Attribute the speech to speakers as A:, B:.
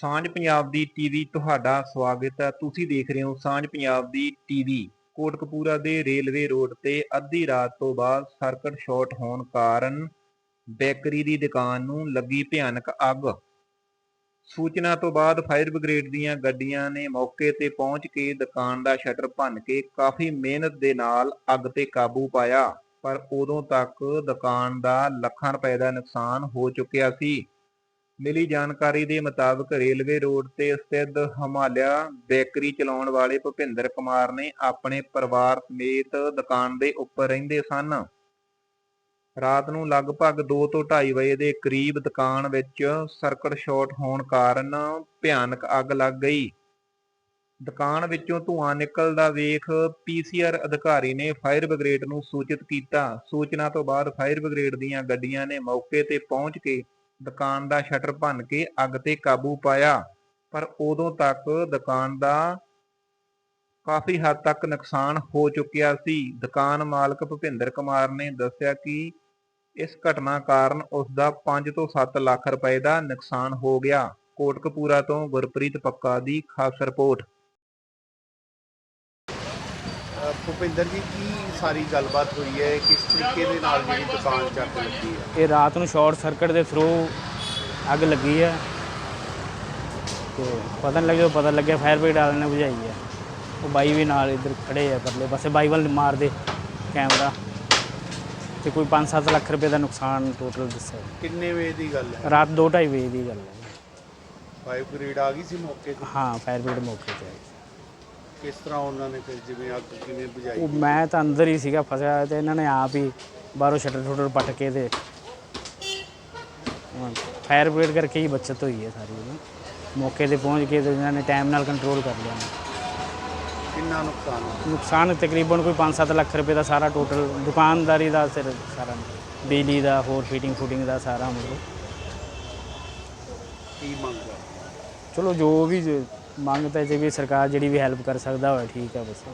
A: ਸਾਂਝ ਪੰਜਾਬ ਦੀ ਟੀਵੀ ਤੁਹਾਡਾ ਸਵਾਗਤ ਹੈ। ਤੁਸੀਂ ਦੇਖ ਰਹੇ ਹੋ ਸਾਂਝ ਪੰਜਾਬ ਦੀ ਟੀਵੀ। ਕੋਟਕਪੂਰਾ ਦੇ ਰੇਲਵੇ ਰੋਡ ਤੇ ਅੱਧੀ ਰਾਤ ਤੋਂ ਬਾਅਦ ਸਰਕਟ ਸ਼ਾਰਟ ਹੋਣ ਕਾਰਨ ਬੇਕਰੀ ਦੀ ਦੁਕਾਨ ਨੂੰ ਲੱਗੀ ਭਿਆਨਕ ਅੱਗ। ਸੂਚਨਾ ਤੋਂ ਬਾਅਦ ਫਾਇਰ ਬ੍ਰਿਗੇਡ ਦੀਆਂ ਗੱਡੀਆਂ ਨੇ ਮੌਕੇ ਤੇ ਪਹੁੰਚ ਕੇ ਦੁਕਾਨ ਦਾ ਸ਼ਟਰ ਭੰਨ ਕੇ ਕਾਫੀ ਮਿਹਨਤ ਦੇ ਨਾਲ ਅੱਗ ਤੇ ਕਾਬੂ ਪਾਇਆ। ਪਰ ਉਦੋਂ ਤੱਕ ਦੁਕਾਨ ਦਾ ਲੱਖਾਂ ਰੁਪਏ ਦਾ ਨੁਕਸਾਨ ਹੋ ਚੁੱਕਿਆ ਸੀ। ਮਿਲੀ ਜਾਣਕਾਰੀ ਦੇ ਮੁਤਾਬਕ ਰੇਲਵੇ ਰੋਡ ਤੇ ਸਥਿਤ ਹਿਮਾਲਿਆ ਬੇਕਰੀ ਚਲਾਉਣ ਵਾਲੇ ਭੁਪਿੰਦਰ ਕੁਮਾਰ ਨੇ ਆਪਣੇ ਪਰਿਵਾਰ ਸਮੇਤ ਦੁਕਾਨ ਦੇ ਉੱਪਰ ਰਹਿੰਦੇ ਸਨ। ਰਾਤ ਨੂੰ ਲਗਭਗ 2 ਤੋਂ 2:30 ਵਜੇ ਦੇ ਕਰੀਬ ਦੁਕਾਨ ਵਿੱਚ ਸਰਕਟ ਸ਼ਾਰਟ ਹੋਣ ਕਾਰਨ ਭਿਆਨਕ ਅੱਗ ਲੱਗ ਗਈ। ਦੁਕਾਨ ਵਿੱਚੋਂ ਧੂੰਆਂ ਨਿਕਲਦਾ ਵੇਖ ਪੀਸੀਆਰ ਅਧਿਕਾਰੀ ਨੇ ਫਾਇਰ ਬ੍ਰਿਗੇਡ ਨੂੰ ਸੂਚਿਤ ਕੀਤਾ। ਸੂਚਨਾ ਤੋਂ ਬਾਅਦ ਫਾਇਰ ਬ੍ਰਿਗੇਡ ਦੀਆਂ ਗੱਡੀਆਂ ਨੇ ਮੌਕੇ ਤੇ ਪਹੁੰਚ ਕੇ ਦੁਕਾਨ ਦਾ ਸ਼ਟਰ ਭੰਨ ਕੇ ਅੱਗ ਤੇ ਕਾਬੂ ਪਾਇਆ। ਪਰ ਉਦੋਂ ਤੱਕ ਦੁਕਾਨ ਦਾ ਕਾਫੀ ਹੱਦ ਤੱਕ ਨੁਕਸਾਨ ਹੋ ਚੁੱਕਿਆ ਸੀ। ਦੁਕਾਨ ਮਾਲਕ ਭੁਪਿੰਦਰ ਕੁਮਾਰ ਨੇ ਦੱਸਿਆ ਕਿ ਇਸ ਘਟਨਾ ਕਾਰਨ ਉਸ ਦਾ 5 ਤੋਂ 7 ਲੱਖ ਰੁਪਏ ਦਾ ਨੁਕਸਾਨ ਹੋ ਗਿਆ। ਕੋਟਕਪੂਰਾ ਤੋਂ ਗੁਰਪ੍ਰੀਤ ਪੱਕਾ ਦੀ ਖਾਸ ਰਿਪੋਰਟ।
B: ਭੁਪਿੰਦਰ ਜੀ ਕੀ ਸਾਰੀ ਗੱਲਬਾਤ ਹੋਈ ਹੈ? ਕਿਸ ਤਰੀਕੇ ਦੇ ਨਾਲ ਜਿਹੜੀ ਦੁਕਾਨ ਚੱਕ ਲੱਗੀ ਹੈ?
C: ਇਹ ਰਾਤ ਨੂੰ ਸ਼ਾਰਟ ਸਰਕਟ ਦੇ ਥਰੂ ਅੱਗ ਲੱਗੀ ਹੈ। ਤੇ ਪਤਾ ਨਹੀਂ ਲੱਗਿਆ ਪਤਾ ਲੱਗਿਆ ਫਾਇਰ ਬ੍ਰਿਗੇਡ ਵਾਲਿਆਂ ਨੇ ਬੁਝਾਈ ਹੈ। ਉਹ ਬਾਈ ਵੀ ਨਾਲ ਇੱਧਰ ਖੜੇ ਆ ਪਰਲੇ ਪਾਸੇ ਬਾਈ ਵੱਲ ਮਾਰਦੇ ਕੈਮਰਾ ਤੇ ਕੋਈ 5-7 ਲੱਖ ਰੁਪਏ ਦਾ ਨੁਕਸਾਨ ਟੋਟਲ ਦੱਸਿਆ।
B: ਕਿੰਨੇ ਵਜੇ ਦੀ ਗੱਲ ਹੈ?
C: ਰਾਤ 2:30 ਵਜੇ ਦੀ ਗੱਲ ਹੈ।
B: ਫਾਈਵ ਗ੍ਰੇਡ ਆ ਗਈ ਸੀ ਮੌਕੇ ਤੇ?
C: ਹਾਂ ਫਾਇਰ ਬ੍ਰਿਗੇਡ ਮੌਕੇ ਤੇ ਆਈ
B: ਕਿਸ ਤਰ੍ਹਾਂ ਉਹਨਾਂ ਨੇ ਫਿਰ ਜਿਵੇਂ ਅੱਗ ਕਿਵੇਂ ਬੁਝਾਈ?
C: ਉਹ ਮੈਂ ਤਾਂ ਅੰਦਰ ਹੀ ਸੀਗਾ ਫਸਿਆ ਹੋਇਆ ਤੇ ਇਹਨਾਂ ਨੇ ਆਪ ਹੀ ਬਾਹਰੋਂ ਸ਼ਟਰ ਸ਼ੁਟਰ ਪੱਟ ਕੇ ਤੇ ਫਾਇਰ ਬ੍ਰਿਗੇਡ ਕਰਕੇ ਹੀ ਬਚਤ ਹੋਈ ਹੈ ਸਾਰੀ ਉਹਦੀ। ਮੌਕੇ ਤੇ ਪਹੁੰਚ ਕੇ ਤੇ ਇਹਨਾਂ ਨੇ ਟਾਈਮ ਨਾਲ ਕੰਟਰੋਲ ਕਰ ਲਿਆ।
B: ਕਿੰਨਾ ਨੁਕਸਾਨ ਹੋਇਆ?
C: ਨੁਕਸਾਨ ਤਕਰੀਬਨ ਕੋਈ 5-7 ਲੱਖ ਰੁਪਏ ਦਾ ਸਾਰਾ ਟੋਟਲ ਦੁਕਾਨਦਾਰੀ ਦਾ ਸਿਰ ਸਾਰਾ ਬਿਜਲੀ ਦਾ ਹੋਰ ਫਿਟਿੰਗ ਫੁਟਿੰਗ ਦਾ ਸਾਰਾ ਮਤਲਬ
B: ਕੀ ਮੰਗ ਹੈ
C: ਚਲੋ ਜੋ ਵੀ ਜ- ਮੰਗ ਤਾਂ ਜੇ ਵੀ ਸਰਕਾਰ ਜਿਹੜੀ ਵੀ ਹੈਲਪ ਕਰ ਸਕਦਾ ਹੋਵੇ ਠੀਕ ਹੈ ਬਸ।